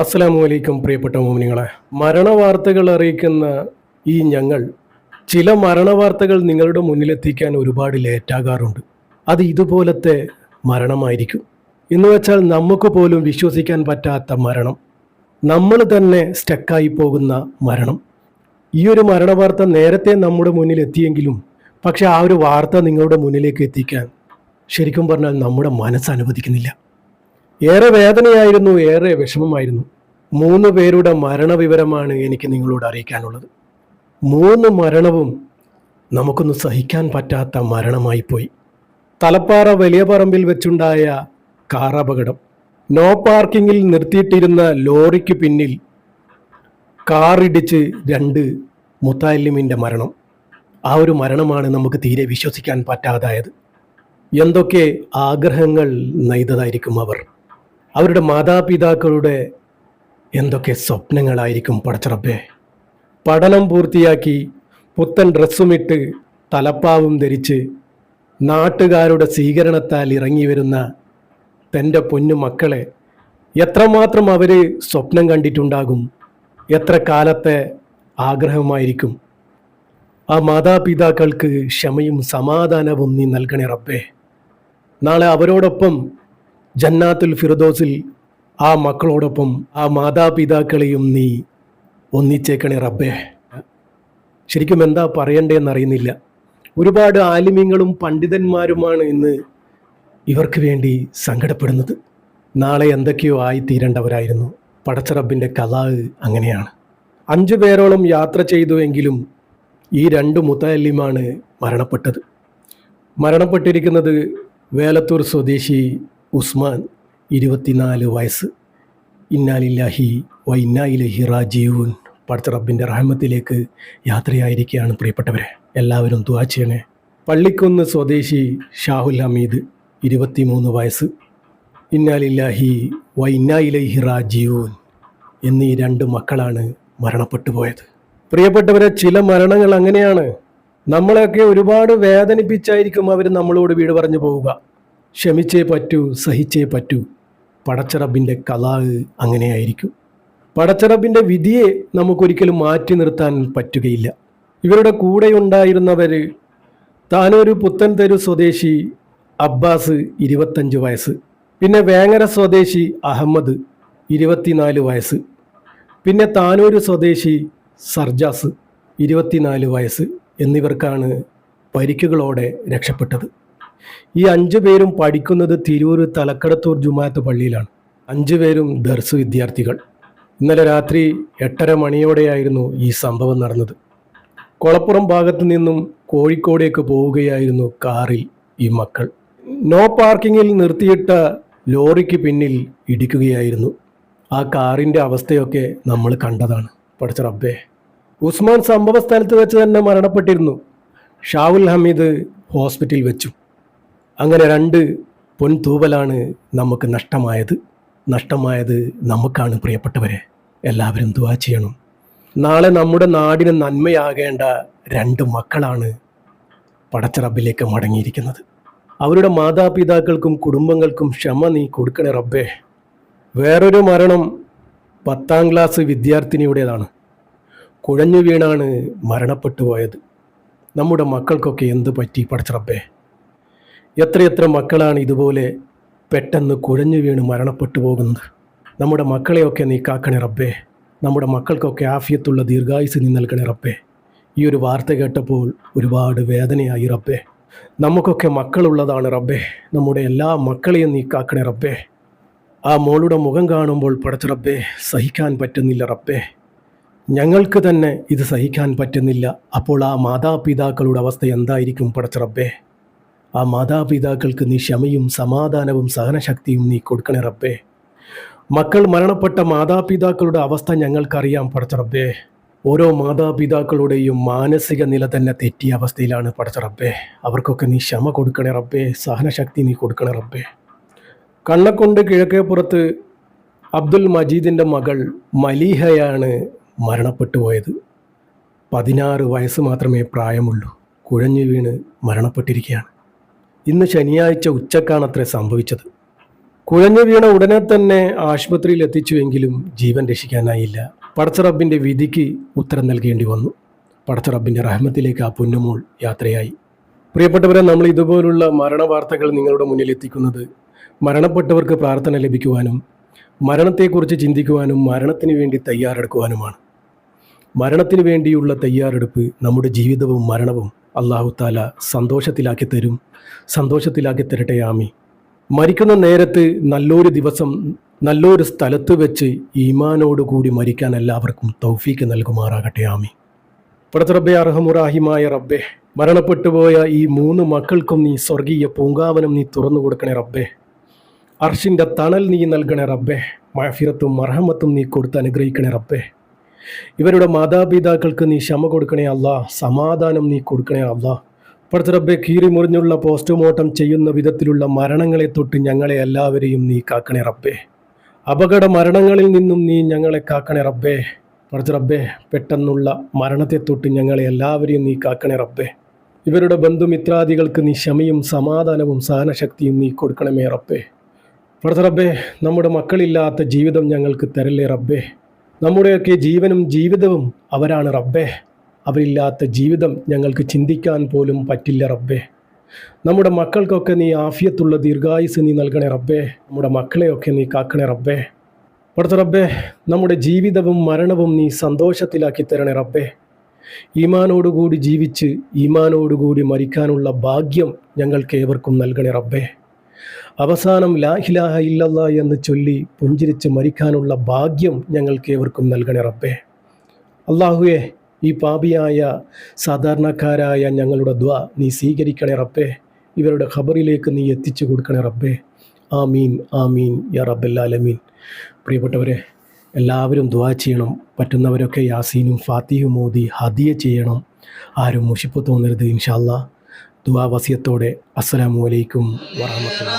അസ്സലാമു വലൈക്കും പ്രിയപ്പെട്ട മോമിനികളെ മരണവാർത്തകൾ അറിയിക്കുന്ന ഈ ഞങ്ങൾ ചില മരണവാർത്തകൾ നിങ്ങളുടെ മുന്നിലെത്തിക്കാൻ ഒരുപാട് ലേറ്റാകാറുണ്ട്. അത് ഇതുപോലത്തെ മരണമായിരിക്കും. എന്ന് വെച്ചാൽ നമുക്ക് പോലും വിശ്വസിക്കാൻ പറ്റാത്ത മരണം. നമ്മൾ തന്നെ സ്റ്റക്കായി പോകുന്ന മരണം. ഈ ഒരു മരണവാർത്ത നേരത്തെ നമ്മുടെ മുന്നിൽ എത്തിയെങ്കിലും പക്ഷേ ആ ഒരു വാർത്ത നിങ്ങളുടെ മുന്നിലേക്ക് എത്തിക്കാൻ ശരിക്കും പറഞ്ഞാൽ നമ്മുടെ മനസ്സ് അനുവദിക്കുന്നില്ല. ഏറെ വേദനയായിരുന്നു ഏറെ വിഷമമായിരുന്നു. മൂന്ന് പേരുടെ മരണവിവരമാണ് എനിക്ക് നിങ്ങളോട് അറിയിക്കാനുള്ളത്. മൂന്ന് മരണവും നമുക്കൊന്ന് സഹിക്കാൻ പറ്റാത്ത മരണമായി പോയി തലപ്പാറ വലിയ പറമ്പിൽ വെച്ചുണ്ടായ കാർ അപകടം. നോ പാർക്കിങ്ങിൽ നിർത്തിയിട്ടിരുന്ന ലോറിക്ക് പിന്നിൽ കാറിടിച്ച് രണ്ട് മുത്താലിമിന്റെ മരണം. ആ ഒരു മരണമാണ് നമുക്ക് തീരെ വിശ്വസിക്കാൻ പറ്റാതായത്. എന്തൊക്കെ ആഗ്രഹങ്ങൾ നെയ്തതായിരിക്കും അവർ. അവരുടെ മാതാപിതാക്കളുടെ എന്തൊക്കെ സ്വപ്നങ്ങളായിരിക്കും പടച്ചറബേ പഠനം പൂർത്തിയാക്കി പുത്തൻ ഡ്രസ്സുമിട്ട് തലപ്പാവും ധരിച്ച് നാട്ടുകാരുടെ സ്വീകരണത്താൽ ഇറങ്ങി വരുന്ന തന്റെ പൊന്നു മക്കളെ എത്രമാത്രം അവർ സ്വപ്നം കണ്ടിട്ടുണ്ടാകും എത്ര കാലത്തെ ആഗ്രഹമായിരിക്കും. ആ മാതാപിതാക്കൾക്ക് ക്ഷമയും സമാധാനവും നീ നൽകണേ റബ്ബേ. നാളെ അവരോടൊപ്പം ജന്നാത്തുൽ ഫിറദോസിൽ ആ മക്കളോടൊപ്പം ആ മാതാപിതാക്കളെയും നീ ഒന്നിച്ചേക്കണേ റബ്ബേ. ശരിക്കും എന്താ പറയണ്ടേന്ന് അറിയുന്നില്ല ഒരുപാട് ആലിമ്യങ്ങളും പണ്ഡിതന്മാരുമാണ് ഇന്ന് ഇവർക്ക് വേണ്ടി സങ്കടപ്പെടുന്നത്. നാളെ എന്തൊക്കെയോ ആയിത്തീരേണ്ടവരായിരുന്നു. പടച്ചറബിന്റെ കലാവ് അങ്ങനെയാണ്. അഞ്ചു പേരോളം യാത്ര ചെയ്തു എങ്കിലും ഈ രണ്ട് മുത്തല്ലിമാണ് മരണപ്പെട്ടത്. മരണപ്പെട്ടിരിക്കുന്നത് വേലത്തൂർ സ്വദേശി ഉസ്മാൻ ഇരുപത്തിനാല് വയസ്സ്. ഇന്നാലില്ലാഹി വ ഇന്നായിലഹി റാജീവൂൻ പടച്ച റബ്ബിന്റെ റഹ്മത്തിലേക്ക് യാത്രയായിരിക്കുകയാണ് പ്രിയപ്പെട്ടവരെ. എല്ലാവരും ദുആ ചെയ്യണേ. പള്ളിക്കുന്ന് സ്വദേശി ഷാഹുൽ ഹമീദ് ഇരുപത്തിമൂന്ന് വയസ്സ്. ഇന്നാലില്ലാഹി വ ഇന്നായിലഹി റാജീവൂൻ എന്നീ രണ്ട് മക്കളാണ് മരണപ്പെട്ടു പോയത്. പ്രിയപ്പെട്ടവരെ ചില മരണങ്ങൾ അങ്ങനെയാണ്. നമ്മളെയൊക്കെ ഒരുപാട് വേദനിപ്പിച്ചായിരിക്കും അവർ നമ്മളോട് വീട് പറഞ്ഞു പോവുക. ക്ഷമിച്ചേ പറ്റൂ സഹിച്ചേ പറ്റൂ. പടച്ചറബിന്റെ കലാഹ് അങ്ങനെയായിരിക്കും. പടച്ചറബിന്റെ വിധിയെ നമുക്കൊരിക്കലും മാറ്റി നിർത്താൻ പറ്റുകയില്ല. ഇവരുടെ കൂടെ ഉണ്ടായിരുന്നവർ താനൊരു പുത്തൻതെരു സ്വദേശി അബ്ബാസ് ഇരുപത്തഞ്ച് വയസ്സ് പിന്നെ വേങ്ങര സ്വദേശി അഹമ്മദ് ഇരുപത്തിനാല് വയസ്സ് പിന്നെ താനൂര് സ്വദേശി സർജാസ് ഇരുപത്തിനാല് വയസ്സ് എന്നിവർക്കാണ് പരിക്കുകളോടെ രക്ഷപ്പെട്ടത്. ഈ അഞ്ചു പേരും പഠിക്കുന്നത് തിരൂർ തലക്കടത്തൂർ ജുമാഅത്ത് പള്ളിയിലാണ്. അഞ്ചു പേരും ദർസ് വിദ്യാർത്ഥികൾ. ഇന്നലെ രാത്രി എട്ടര മണിയോടെയായിരുന്നു ഈ സംഭവം നടന്നത്. കൊളപ്പുറം ഭാഗത്തു നിന്നും കോഴിക്കോടേക്ക് പോവുകയായിരുന്നു കാറിൽ ഈ മക്കൾ. നോ പാർക്കിങ്ങിൽ നിർത്തിയിട്ട ലോറിക്ക് പിന്നിൽ ഇടിക്കുകയായിരുന്നു. ആ കാറിന്റെ അവസ്ഥയൊക്കെ നമ്മൾ കണ്ടതാണ്. പഠിച്ച റബ്ബേ? ഉസ്മാൻ സംഭവ സ്ഥലത്ത് വെച്ച് തന്നെ മരണപ്പെട്ടിരുന്നു. ഷാവുൽ ഹമീദ് ഹോസ്പിറ്റലിൽ വെച്ചു. അങ്ങനെ രണ്ട് പൊൻതൂവലാണ് നമുക്ക് നഷ്ടമായത്. നഷ്ടമായത് നമുക്കാണ് പ്രിയപ്പെട്ടവരെ. എല്ലാവരും ദുവാ ചെയ്യണം. നാളെ നമ്മുടെ നാടിന് നന്മയാകേണ്ട രണ്ട് മക്കളാണ് പടച്ചറബിലേക്ക് മടങ്ങിയിരിക്കുന്നത്. അവരുടെ മാതാപിതാക്കൾക്കും കുടുംബങ്ങൾക്കും ക്ഷമ നീ കൊടുക്കണേ റബ്ബേ. വേറൊരു മരണം പത്താം ക്ലാസ് വിദ്യാർത്ഥിനിയുടേതാണ്. കുഴഞ്ഞു വീണാണ് മരണപ്പെട്ടു പോയത് നമ്മുടെ മക്കൾക്കൊക്കെ എന്ത് പറ്റി പടച്ചറബേ? എത്രയെത്ര മക്കളാണ് ഇതുപോലെ പെട്ടെന്ന് കുഴഞ്ഞു വീണ് മരണപ്പെട്ടു പോകുന്നത്? നമ്മുടെ മക്കളെയൊക്കെ നീ കാക്കണേ റബ്ബേ. നമ്മുടെ മക്കൾക്കൊക്കെ ആഫിയത്തുള്ള ദീർഘായുസ് നീ നൽകണേ റബ്ബേ. ഈ ഒരു വാർത്ത കേട്ടപ്പോൾ ഒരുപാട് വേദനയായി റബ്ബേ. നമുക്കൊക്കെ മക്കളുള്ളതാണ് റബ്ബേ. നമ്മുടെ എല്ലാ മക്കളെയും നീ കാക്കണേ റബ്ബേ. ആ മോളുടെ മുഖം കാണുമ്പോൾ പടച്ച റബ്ബേ സഹിക്കാൻ പറ്റുന്നില്ല റബ്ബേ. ഞങ്ങൾക്ക് തന്നെ ഇത് സഹിക്കാൻ പറ്റുന്നില്ല. അപ്പോൾ ആ മാതാപിതാക്കളുടെ അവസ്ഥ എന്തായിരിക്കും പടച്ച റബ്ബേ? ആ മാതാപിതാക്കൾക്ക് നീ ക്ഷമയും സമാധാനവും സഹനശക്തിയും നീ കൊടുക്കണേ റബ്ബേ. മക്കൾ മരണപ്പെട്ട മാതാപിതാക്കളുടെ അവസ്ഥ ഞങ്ങൾക്കറിയാം പടച്ച റബ്ബേ. ഓരോ മാതാപിതാക്കളുടെയും മാനസിക നില തന്നെ തെറ്റിയ അവസ്ഥയിലാണ് പടച്ച റബ്ബേ. അവർക്കൊക്കെ നീ ക്ഷമ കൊടുക്കണേ റബ്ബേ സഹനശക്തി നീ കൊടുക്കണേ റബ്ബേ. കണ്ണക്കൊണ്ട് കിഴക്കേപ്പുറത്ത് അബ്ദുൽ മജീദിന്റെ മകൾ മലീഹയാണ് മരണപ്പെട്ടു പോയത്. പതിനാറ് വയസ്സ് മാത്രമേ പ്രായമുള്ളൂ. കുഴഞ്ഞു വീണ് മരണപ്പെട്ടിരിക്കുകയാണ്. ഇന്ന് ശനിയാഴ്ച ഉച്ചക്കാണ് അത്ര സംഭവിച്ചത്. കുഴഞ്ഞു വീണ ഉടനെ തന്നെ ആശുപത്രിയിൽ എത്തിച്ചുവെങ്കിലും ജീവൻ രക്ഷിക്കാനായില്ല. പടച്ചറബിന്റെ വിധിക്ക് ഉത്തരം നൽകേണ്ടി വന്നു. പടച്ചറബിന്റെ റഹ്മത്തിലേക്ക് ആ പൊന്നുമോൾ യാത്രയായി. പ്രിയപ്പെട്ടവരെ നമ്മൾ ഇതുപോലുള്ള മരണ വാർത്തകൾ നിങ്ങളുടെ മുന്നിൽ എത്തിക്കുന്നത് മരണപ്പെട്ടവർക്ക് പ്രാർത്ഥന ലഭിക്കുവാനും മരണത്തെക്കുറിച്ച് ചിന്തിക്കുവാനും മരണത്തിന് വേണ്ടി തയ്യാറെടുക്കുവാനുമാണ്. മരണത്തിന് വേണ്ടിയുള്ള തയ്യാറെടുപ്പ് നമ്മുടെ ജീവിതവും മരണവും അള്ളാഹു താല സന്തോഷത്തിലാക്കി തരും. സന്തോഷത്തിലാക്കി തരട്ടെ ആമി മരിക്കുന്ന നേരത്ത് നല്ലൊരു ദിവസം നല്ലൊരു സ്ഥലത്ത് വെച്ച് ഈമാനോടുകൂടി മരിക്കാൻ എല്ലാവർക്കും തൗഫീക്ക് നൽകുമാറാകട്ടെ ആമി പടത്തറബെ അർഹമുറാഹിമായ റബ്ബെ മരണപ്പെട്ടുപോയ ഈ മൂന്ന് മക്കൾക്കും നീ സ്വർഗീയ പൂങ്കാവനം നീ തുറന്നു കൊടുക്കണേ റബ്ബെ. അർഷിന്റെ തണൽ നീ നൽകണേ റബ്ബെ. മഹഫിറത്തും മർഹമത്തും നീ കൊടുത്ത് അനുഗ്രഹിക്കണേ റബ്ബെ. ഇവരുടെ മാതാപിതാക്കൾക്ക് നീ ക്ഷമ കൊടുക്കണേ അല്ല. സമാധാനം നീ കൊടുക്കണേ അല്ല. പടത്തറബെ കീറി മുറിഞ്ഞുള്ള പോസ്റ്റ്മോർട്ടം ചെയ്യുന്ന വിധത്തിലുള്ള മരണങ്ങളെ തൊട്ട് ഞങ്ങളെ എല്ലാവരെയും നീ കാക്കണേ റബ്ബേ. അപകട മരണങ്ങളിൽ നിന്നും നീ ഞങ്ങളെ കാക്കണേ റബ്ബേ. പടച്ച റബ്ബേ പെട്ടെന്നുള്ള മരണത്തെ തൊട്ട് ഞങ്ങളെ എല്ലാവരെയും നീ കാക്കണേ റബ്ബേ. ഇവരുടെ ബന്ധുമിത്രാദികൾക്ക് നീ ക്ഷമയും സമാധാനവും സഹനശക്തിയും നീ കൊടുക്കണമേ റബ്ബേ. പടച്ച റബ്ബേ നമ്മുടെ മക്കളില്ലാത്ത ജീവിതം ഞങ്ങൾക്ക് തരല്ലേ റബ്ബേ. നമ്മുടെയൊക്കെ ജീവനും ജീവിതവും അവരാണ് റബ്ബേ. അവരില്ലാത്ത ജീവിതം ഞങ്ങൾക്ക് ചിന്തിക്കാൻ പോലും പറ്റില്ല റബ്ബേ. നമ്മുടെ മക്കൾക്കൊക്കെ നീ ആഫിയത്തുള്ള ദീർഘായുസ് നീ നൽകണേ റബ്ബേ. നമ്മുടെ മക്കളെയൊക്കെ നീ കാക്കണേ റബ്ബേ. അടുത്ത റബ്ബേ നമ്മുടെ ജീവിതവും മരണവും നീ സന്തോഷത്തിലാക്കി തരണേ റബ്ബേ. ഈമാനോടുകൂടി ജീവിച്ച് ഈമാനോടുകൂടി മരിക്കാനുള്ള ഭാഗ്യം ഞങ്ങൾക്ക് ഏവർക്കും നൽകണേ റബ്ബേ. അവസാനം ലാ ഇലാഹ എന്ന് ചൊല്ലി പുഞ്ചിരിച്ച് മരിക്കാനുള്ള ഭാഗ്യം ഞങ്ങൾക്ക് ഏവർക്കും നൽകണേ റബ്ബേ. അള്ളാഹുവെ ഈ പാപിയായ സാധാരണക്കാരായ ഞങ്ങളുടെ ദ്വ നീ സ്വീകരിക്കണേ റബ്ബേ. ഇവരുടെ ഖബറിലേക്ക് നീ എത്തിച്ചു കൊടുക്കണേ റബ്ബേ. ആമീൻ ആമീൻ യാ റബ്ബല്ലാലമീൻ പ്രിയപ്പെട്ടവരെ എല്ലാവരും ദ്വാ ചെയ്യണം. പറ്റുന്നവരൊക്കെ യാസീനും ഫാത്തിഹും മോദി ഹദിയ ചെയ്യണം. ആരും മുഷിപ്പ് തോന്നരുത് ഇൻഷാല്ല ദുവാ വസിയത്തോടെ അസ്സലാമു അലൈക്കും വറഹമത്തുള്ള